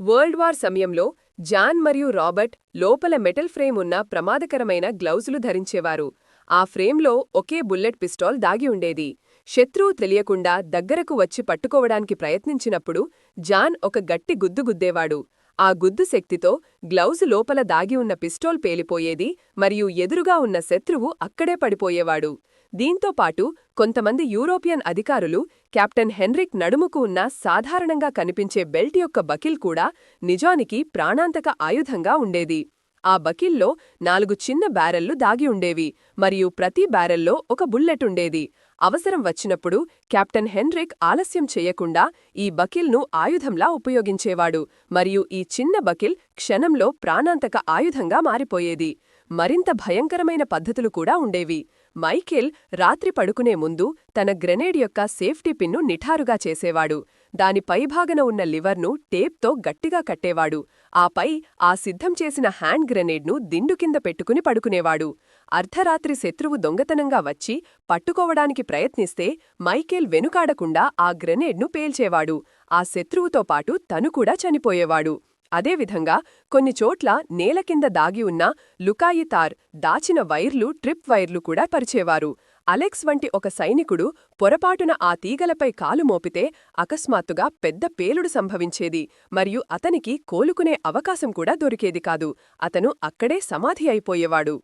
World war సమయంలో John మరియు Robert లోపల మెటల్ ఫ్రేమ్ ఉన్న ప్రమాదకరమైన గ్లౌజులు ధరించేవారు. ఆ ఫ్రేమ్లో ఒకే బుల్లెట్ పిస్టాల్ దాగి ఉండేది. శత్రువు తెలియకుండా దగ్గరకు వచ్చి పట్టుకోవడానికి ప్రయత్నించినప్పుడు జాన్ ఒక గట్టి గుద్దు గుద్దేవాడు. ఆ గుద్దు శక్తితో గ్లౌజు లోపల దాగి ఉన్న పిస్టోల్ పేలిపోయేది మరియు ఎదురుగా ఉన్న శత్రువు అక్కడే పడిపోయేవాడు. దీంతో పాటు కొంతమంది యూరోపియన్ అధికారులు కెప్టెన్ హెన్రిక్ నడుముకు ఉన్న సాధారణంగా కనిపించే బెల్ట్ యొక్క బకిల్ కూడా నిజానికి ప్రాణాంతక ఆయుధంగా ఉండేది. ఆ బకిల్లో నాలుగు చిన్న బ్యారెల్లు దాగి ఉండేవి మరియు ప్రతి బ్యారెల్లో ఒక బుల్లెట్ ఉండేది. అవసరం వచ్చినప్పుడు కెప్టెన్ హెన్రిక్ ఆలస్యం చెయ్యకుండా ఈ బకిల్ను ఆయుధంలా ఉపయోగించేవాడు. మరియు ఈ చిన్న బకిల్ క్షణంలో ప్రాణాంతక ఆయుధంగా మారిపోయేది. మరింత భయంకరమైన పద్ధతులు కూడా ఉండేవి. మైకేల్ రాత్రి పడుకునే ముందు తన గ్రెనేడ్ యొక్క సేఫ్టీ పిన్ను నిఠారుగా చేసేవాడు. దాని పైభాగన ఉన్న లివర్ను టేప్తో గట్టిగా కట్టేవాడు. ఆపై ఆ సిద్ధం చేసిన హ్యాండ్ గ్రెనేడ్ను దిండు కింద పెట్టుకుని పడుకునేవాడు. అర్ధరాత్రి శత్రువు దొంగతనంగా వచ్చి పట్టుకోవడానికి ప్రయత్నిస్తే మైకేల్ వెనుకాడకుండా ఆ గ్రెనేడ్ను పేల్చేవాడు. ఆ శత్రువుతో పాటు తను కూడా చనిపోయేవాడు. అదేవిధంగా కొన్ని చోట్ల నేల కింద దాగి ఉన్న లుకాయితార్ దాచిన వైర్లు ట్రిప్ వైర్లు కూడా పరిచేవారు. అలెక్స్ వంటి ఒక సైనికుడు పొరపాటున ఆ తీగలపై కాలు మోపితే అకస్మాత్తుగా పెద్ద పేలుడు సంభవించేది. మరియు అతనికి కోలుకునే అవకాశం కూడా దొరికేది కాదు. అతను అక్కడే సమాధి అయిపోయేవాడు.